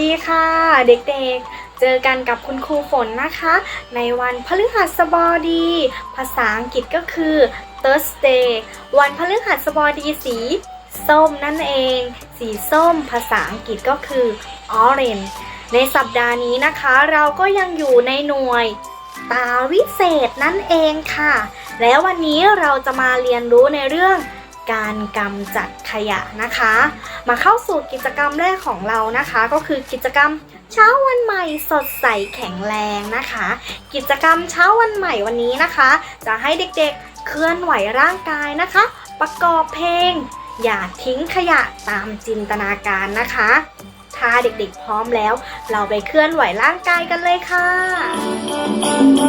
ดีค่ะเด็กๆ เจอกันกับคุณครูฝนนะคะ ในวันพฤหัสบดี ภาษาอังกฤษก็คือ Thursday วันพฤหัสบดีสีส้มนั่นเอง สีส้มภาษาอังกฤษก็คือ orange ในสัปดาห์นี้นะคะ เราก็ยังอยู่ในหน่วย ตาวิเศษนั่นเองค่ะ แล้ววันนี้เราจะมาเรียนรู้ในเรื่อง การกำจัดขยะนะคะ มาเข้าสู่กิจกรรมแรกของเรานะคะ ก็คือกิจกรรมเช้าวันใหม่สดใสแข็งแรงนะคะ กิจกรรมเช้าวันใหม่วันนี้นะคะ จะให้เด็กๆเคลื่อนไหวร่างกายนะคะ ประกอบเพลง อย่าทิ้งขยะตามจินตนาการนะคะ ถ้าเด็กๆพร้อมแล้ว เราไปเคลื่อนไหวร่างกายกันเลยค่ะ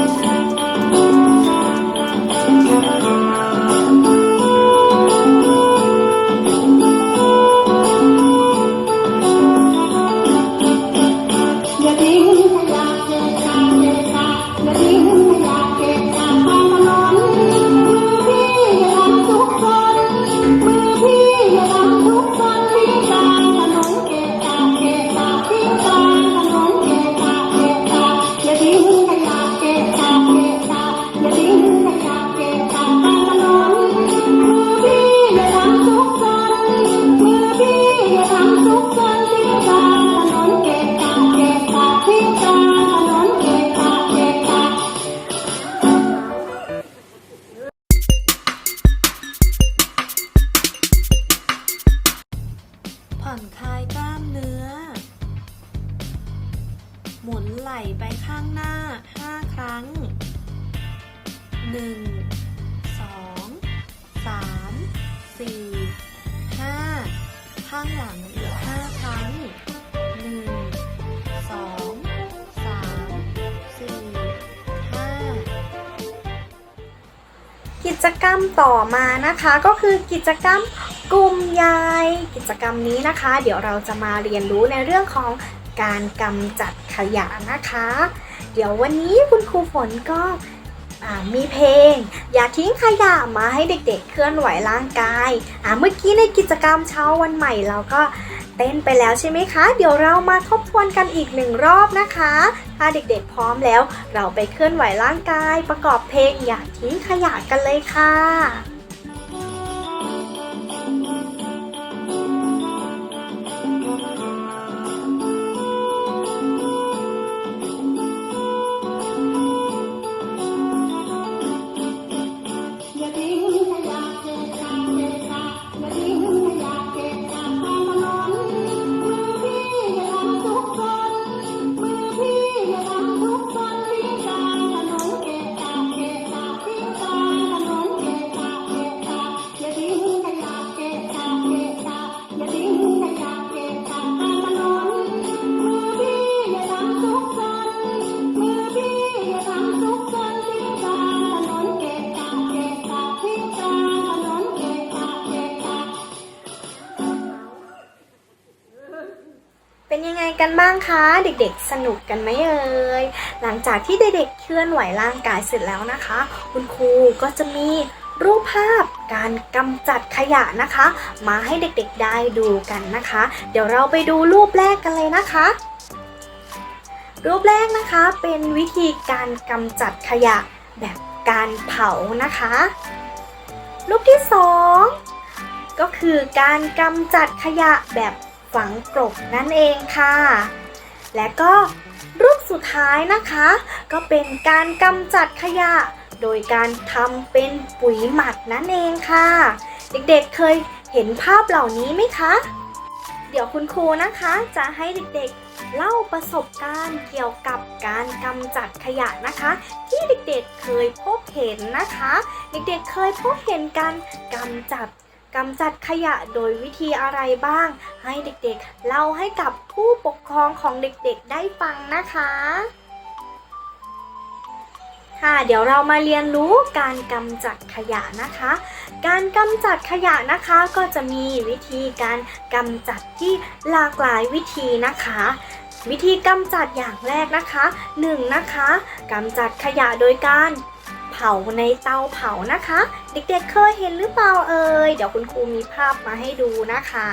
1 2 3 4 5ข้างหลังอีก5ครั้ง1 2 3 4 5กิจกรรมต่อมานะคะก็คือกิจกรรมกลุ่มยายกิจกรรมนี้นะคะ เดี๋ยวเราจะมาเรียนรู้ในเรื่องของการกำจัดขยะนะคะ เดี๋ยววันนี้คุณครูฝนก็ มีเพลง อย่าทิ้งขยะมาให้เด็กๆเคลื่อนไหวร่างกายอ่าเมื่อกี้ในกิจกรรมเช้าวันใหม่เราก็เต้นไปแล้วใช่ไหมคะ เดี๋ยวเรามาทบทวนกันอีกหนึ่งรอบนะคะ ถ้าเด็กๆพร้อมแล้ว เราไปเคลื่อนไหวร่างกาย ประกอบเพลงอย่าทิ้งขยะกันเลยค่ะ กันบ้างคะ เด็กๆ สนุกกันไหมเอ่ยหลังจากที่เด็กๆ เคลื่อนไหวร่างกายเสร็จแล้วนะคะ คุณครูก็จะมีรูปภาพการกำจัดขยะนะคะ มาให้เด็กๆได้ดูกันนะคะ เดี๋ยวเราไปดูรูปแรกกันเลยนะคะรูปแรกนะคะเป็นวิธีการกำจัดขยะแบบการเผานะคะ รูปที่สองก็คือการกำจัดขยะแบบ ฝังกลบนั่นเองค่ะ และก็รูปสุดท้ายนะคะ ก็เป็นการกำจัดขยะ โดยการทำเป็นปุ๋ยหมักนั่นเองค่ะ เด็กๆเคยเห็นภาพเหล่านี้ไหมคะ เดี๋ยวคุณครูนะคะจะให้เด็กๆเล่าประสบการณ์เกี่ยวกับการกำจัดขยะนะคะ ที่เด็กๆเคยพบเห็นนะคะ เด็กๆเคยพบเห็นการกำจัด กำจัดขยะโดยวิธีอะไรบ้าง ให้เด็กๆ เล่าให้กับผู้ปกครองของเด็กๆ ได้ฟังนะคะ ค่ะเดี๋ยวเรามาเรียนรู้การกำจัดขยะนะคะ การกำจัดขยะนะคะก็จะมีวิธีการกำจัดที่หลากหลายวิธีนะคะวิธีกำจัดอย่างแรกนะคะหนึ่งนะคะกำจัดขยะโดยการ เผาในเตาเผานะคะ เด็กๆเคยเห็นหรือเปล่าเอ่ยเดี๋ยวคุณครูมีภาพมาให้ดูนะคะ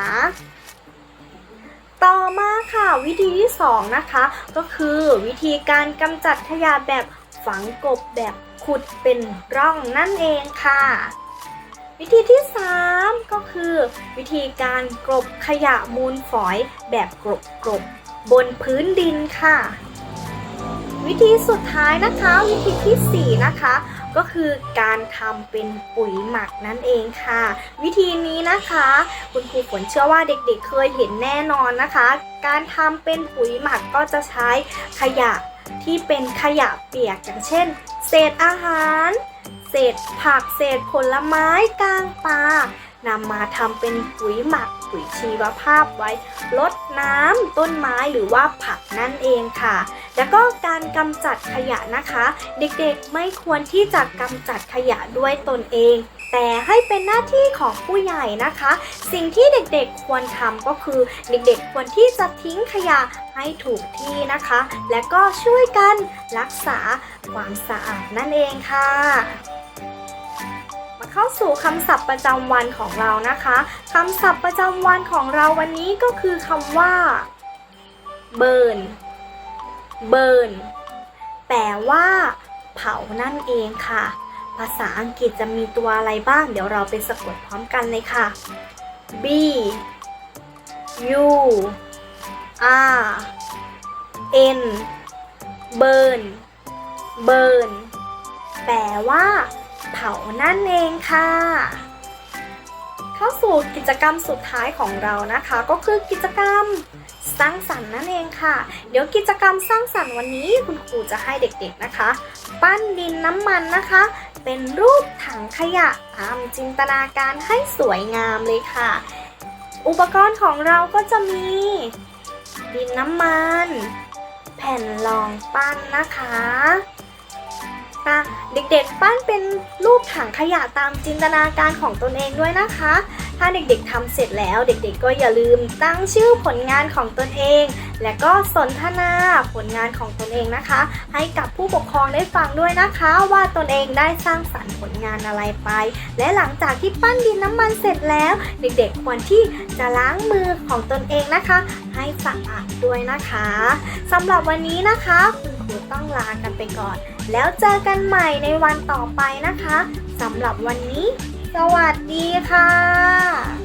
ต่อมาค่ะวิธีที่สองนะคะ ก็คือวิธีการกำจัดขยะแบบฝังกบแบบขุดเป็นร่องนั่นเองค่ะ วิธีที่ 3 ก็คือ วิธีการกลบขยะมูลฝอยแบบกลบกลบบนพื้นดินค่ะ วิธีสุดท้ายนะคะ วิธีที่ 4 นะคะ ก็คือการทำเป็นปุ๋ยหมักนั่นเองค่ะ วิธีนี้นะคะ คุณครูฝนเชื่อว่าเด็กๆ เคยเห็นแน่นอนนะคะ การทำเป็นปุ๋ยหมักก็จะใช้ขยะที่เป็นขยะเปียกอย่างเช่น เศษอาหาร เศษผักเศษผลไม้กลางปลานำมาทำเป็นปุ๋ยหมัก ปุ๋ยชีวภาพไว้ลดน้ำต้นไม้หรือว่าผักนั่นเองค่ะ แล้วก็การกำจัดขยะนะคะ เด็กๆไม่ควรที่จะกำจัดขยะด้วยตนเอง แต่ให้เป็นหน้าที่ของผู้ใหญ่นะคะ สิ่งที่เด็กๆควรทำก็คือเด็กๆควรที่จะทิ้งขยะให้ถูกที่นะคะ และก็ช่วยกันรักษาความสะอาดนั่นเองค่ะ เข้าสู่คำศัพท์ประจำวันของเรานะคะคำศัพท์ประจำวันของเราวันนี้ก็คือคำว่า burn burn แปลว่า เผานั่นเองค่ะ ภาษาอังกฤษจะมีตัวอะไรบ้าง เดี๋ยวเราไปสะกดพร้อมกันเลยค่ะ B U R N burn burn แปลว่า เผานั่นเองค่ะ เข้าสู่กิจกรรมสุดท้ายของเรานะคะ ก็คือกิจกรรมสร้างสรรค์นั่นเองค่ะ เดี๋ยวกิจกรรมสร้างสรรค์วันนี้คุณครูจะให้เด็กๆนะคะ ปั้นดินน้ำมันนะคะ เป็นรูปถังขยะตามจินตนาการให้สวยงามเลยค่ะ อุปกรณ์ของเราก็จะมี ดินน้ำมัน แผ่นรองปั้นนะคะ อะเด็กๆ ปั้นเป็นรูปถังขยะตามจินตนาการของตนเองด้วยนะคะ ถ้าเด็กๆทำเสร็จแล้วเด็กๆ ก็อย่าลืมตั้งชื่อผลงานของตนเอง และก็สนทนาผลงานของตนเองนะคะ ให้กับผู้ปกครองได้ฟังด้วยนะคะ ว่าตนเองได้สร้างสรรค์ผลงานอะไรไป และหลังจากที่ปั้นดินน้ำมันเสร็จแล้ว เด็กๆ ควรที่จะล้างมือของตนเองนะคะ ให้สะอาดด้วยนะคะสำหรับวันนี้นะคะ คุณครูต้องลากันไปก่อน แล้วเจอกันใหม่ในวันต่อไปนะคะสำหรับวันนี้ สวัสดีค่ะ